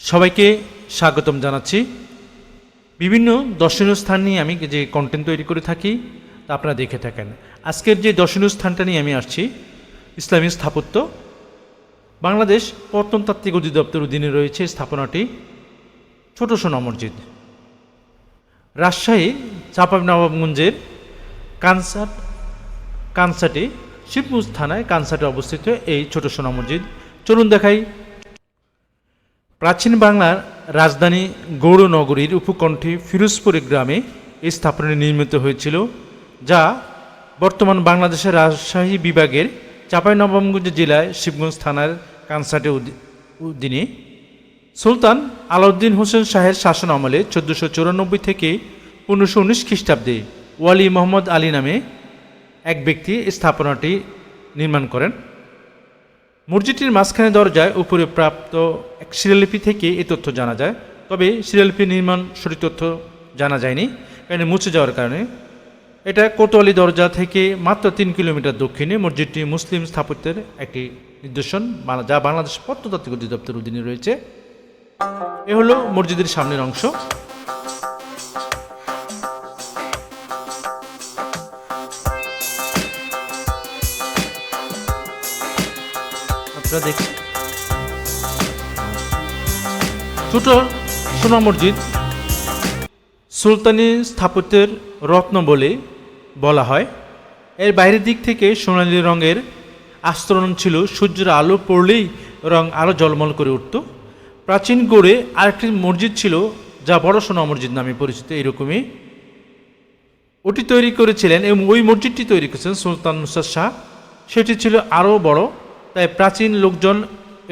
সবাইকে স্বাগতম জানাচ্ছি। বিভিন্ন দর্শনীয় স্থান নিয়ে আমি যে কন্টেন্ট তৈরি করে থাকি, তা আপনারা দেখে থাকেন। আজকের যে দর্শনীয় স্থানটা নিয়ে আমি আসছি, ইসলামী স্থাপত্য। বাংলাদেশ প্রত্নতাত্ত্বিক অধিদপ্তর অধীনে রয়েছে স্থাপনাটি ছোট সোনা মসজিদ। রাজশাহী চাঁপানবাবগঞ্জের কানসাট, কানসাটি শিবগঞ্জ থানায় কানসাটে অবস্থিত এই ছোট সোনা মসজিদ। চলুন দেখাই প্রাচীন বাংলার রাজধানী গৌড়নগরীর উপকণ্ঠে ফিরোজপুরে গ্রামে এই স্থাপনাটি নির্মিত হয়েছিল, যা বর্তমান বাংলাদেশের রাজশাহী বিভাগের চাঁপাইনবাবগঞ্জ জেলায় শিবগঞ্জ থানার কানসাটে দিনে সুলতান আলাউদ্দিন হোসেন শাহের শাসন আমলে চোদ্দোশো চৌরানব্বই থেকে পনেরোশো উনিশ খ্রিস্টাব্দে ওয়ালি মোহাম্মদ আলী নামে এক ব্যক্তি স্থাপনাটি নির্মাণ করেন। মসজিদটির মাঝখানে দরজায় উপরে প্রাপ্ত এক শিলালিপি থেকে এই তথ্য জানা যায়। তবে শিলালিপি নির্মাণ সঠিক তথ্য জানা যায়নি, কারণ মুছে যাওয়ার কারণে। এটা কোতোয়ালি দরজা থেকে মাত্র তিন কিলোমিটার দক্ষিণে মসজিদটি মুসলিম স্থাপত্যের একটি নিদর্শন যা বাংলাদেশ প্রত্নতাত্ত্বিক অধিদপ্তর অধীনে রয়েছে। এ হলো মসজিদের সামনের অংশ। আপনারা দেখুন ছোট সোনা মসজিদ, সুলতানি স্থাপত্যের রত্ন বলে বলা হয়। এর বাইরের দিক থেকে সোনালী রঙের আস্তরণ ছিল, সূর্যের আলো পড়লেই রং আরও জলমল করে উঠত। প্রাচীন গড়ে আরেকটি মসজিদ ছিল, যা বড় সোনা মসজিদ নামে পরিচিত, এরকমই। ওটি তৈরি করেছিলেন এবং ওই মসজিদটি তৈরি করেছিলেন সুলতান নুসরাত শাহ। সেটি ছিল আরও বড়। তাই প্রাচীন লোকজন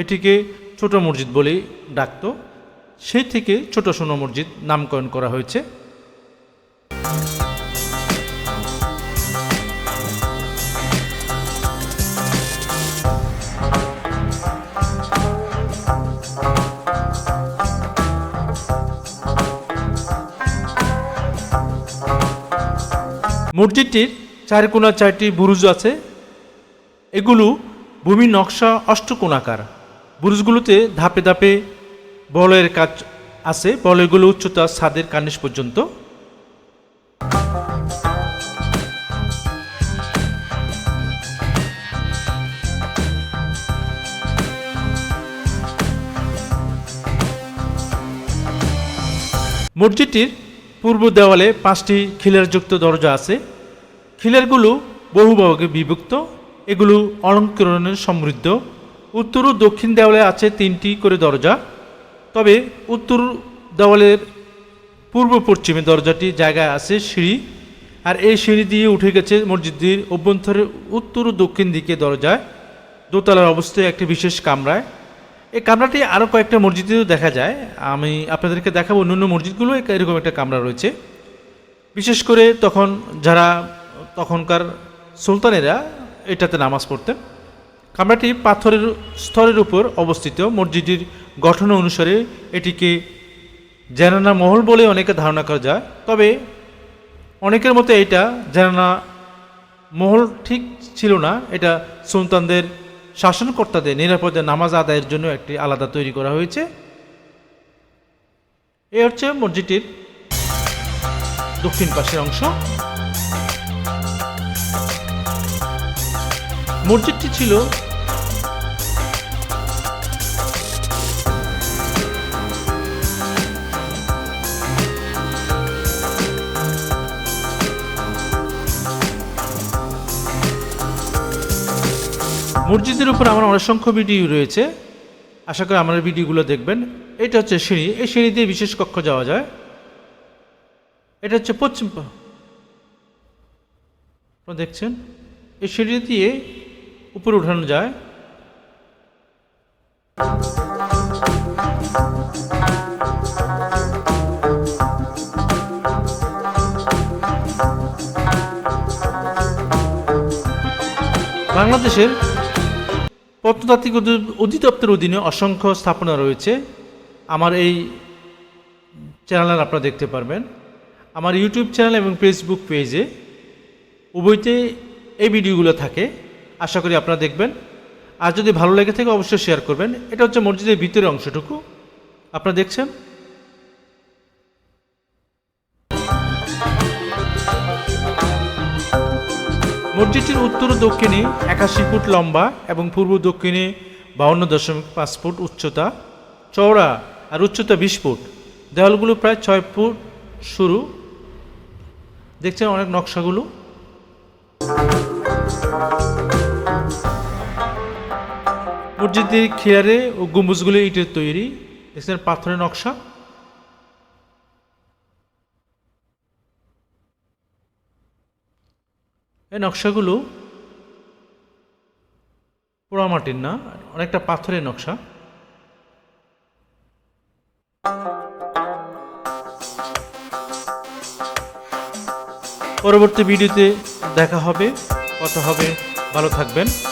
এটিকে ছোট মসজিদ বলেই ডাকত। সেই থেকে ছোট সোনো মসজিদ নামকরণ করা হয়েছে। মসজিদটির চার কোনা চারটি বুরুজ আছে। এগুলো ভূমি নকশা অষ্টকোণাকার। বুরুজগুলোতে ধাপে ধাপে বলয়ের কাজ আছে, বলয়গুলো উচ্চতা ছাদের কার্নিশ পর্যন্ত। মসজিদটির পূর্ব দেওয়ালে পাঁচটি খিলারযুক্ত দরজা আছে। খিলারগুলো বহু ভাগে বিভক্ত। এগুলো অলঙ্করণের সমৃদ্ধ। উত্তর ও দক্ষিণ দেওয়ালে আছে তিনটি করে দরজা। তবে উত্তর দেওয়ালের পূর্ব পশ্চিমে দরজাটি জায়গায় আছে সিঁড়ি। আর এই সিঁড়ি দিয়ে উঠে গেছে মসজিদটির অভ্যন্তরের উত্তর ও দক্ষিণ দিকে দরজায়। দোতলার অবস্থায় একটি বিশেষ কামরায়। এই কামরাটি আরও কয়েকটা মসজিদেও দেখা যায়। আমি আপনাদেরকে দেখাবো অন্যান্য মসজিদগুলো। এরকম একটা কামরা রয়েছে। বিশেষ করে তখন যারা তখনকার সুলতানেরা এটাতে নামাজ পড়তেন কামরাটি পাথরের স্তরের উপর অবস্থিত। মসজিদটির গঠন অনুসারে এটিকে জানানা মহল বলে অনেকে ধারণা করা যায়। তবে অনেকের মতে এটা জানানা মহল ঠিক ছিল না। এটা সুলতানদের শাসনকর্তাদের নিরাপদে নামাজ আদায়ের জন্য একটি আলাদা তৈরি করা হয়েছে। এ হচ্ছে মসজিদটির দক্ষিণ পাশের অংশ। মসজিদটি ছিল মসজিদের উপর আমার অসংখ্য ভিডিও রয়েছে। আশা করি আমার ভিডিওগুলো দেখবেন। এটা হচ্ছে সিঁড়ি। এই সিঁড়ি দিয়ে বিশেষ কক্ষ যাওয়া যায়। এটা হচ্ছে পশ্চিম দেখছেন? এই সিঁড়ি দিয়ে উপরে উঠানো যায়। বাংলাদেশের প্রত্নতাত্ত্বিক অধি- অধিদপ্তরের অধীনে অসংখ্য স্থাপনা রয়েছে। আমার এই চ্যানেল আপনারা দেখতে পারবেন। আমার ইউটিউব চ্যানেল এবং ফেসবুক পেজে উভয়তে এই ভিডিওগুলো থাকে। আশা করি আপনারা দেখবেন। আর যদি ভালো লেগে থাকে অবশ্যই শেয়ার করবেন। এটা হচ্ছে মসজিদের ভিতরের অংশটুকু। আপনারা দেখছেন? মসজিদটির উত্তর ও দক্ষিণে একাশি ফুট লম্বা এবং পূর্ব দক্ষিণে বাউন্ন দশমিক পাঁচ ফুট উচ্চতা, চওড়া আর উচ্চতা বিশ ফুট। দেওয়ালগুলো প্রায় ছয় ফুট শুরু। দেখছেন অনেক নকশাগুলো? মসজিদের খিয়ারে ও গম্বুজগুলো ইটের তৈরি। দেখছেন পাথরের নকশা। এই নকশাগুলো পোড়ামাটির না, অনেকটা পাথরের নকশা। পরবর্তী ভিডিওতে দেখা হবে, কথা হবে। ভালো থাকবেন।